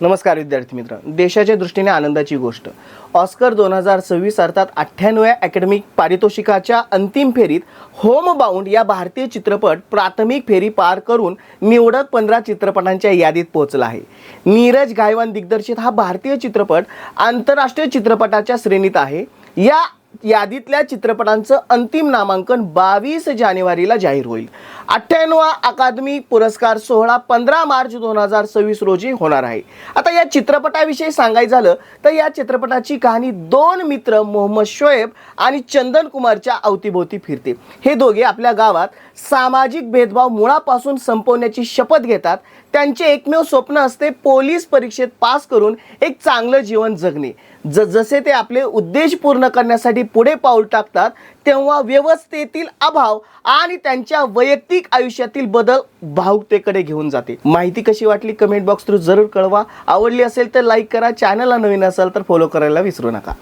नमस्कार विद्यार्थी मित्र देशाच्या दृष्टीने आनंदाची गोष्ट. ऑस्कर दोन हजार सव्वीस अर्थात अठ्ठ्याण्णव्या अकॅडमिक पारितोषिकाच्या अंतिम फेरीत होम बाउंड या भारतीय चित्रपट प्राथमिक फेरी पार करून निवडक पंधरा चित्रपटांच्या यादीत पोहोचला आहे. नीरज गायवान दिग्दर्शित हा भारतीय चित्रपट आंतरराष्ट्रीय चित्रपटाच्या श्रेणीत आहे. या यादीतल्या चित्रपटांचं अंतिम नामांकन बावीस जानेवारीला जाहीर होईल. अठ्ठ्याण्णवा अकादमी पुरस्कार सोहळा पंधरा मार्च दोन हजार सव्वीस रोजी होणार आहे. आता या चित्रपटाविषयी सांगायचं झालं तर या चित्रपटाची कहाणी दोन मित्र मोहम्मद शोएब आणि चंदन कुमारच्या अवतीभोवती फिरते. हे दोघे आपल्या गावात सामाजिक भेदभाव मुळापासून संपवण्याची शपथ घेतात. त्यांचे एकमेव स्वप्न असते पोलीस परीक्षेत पास करून एक चांगलं जीवन जगणे. ज जसे ते आपले उद्देश पूर्ण करण्यासाठी पुढे पाऊल टाकतात तेव्हा व्यवस्थेतील अभाव आणि त्यांच्या वैयक्तिक आयुष्यातील बदल भावुकतेकडे घेऊन जाते. माहिती कशी वाटली कमेंट बॉक्स थ्रू जरूर कळवा. आवडली असेल तर लाईक करा. चॅनलला नवीन असाल तर फॉलो करायला विसरू नका.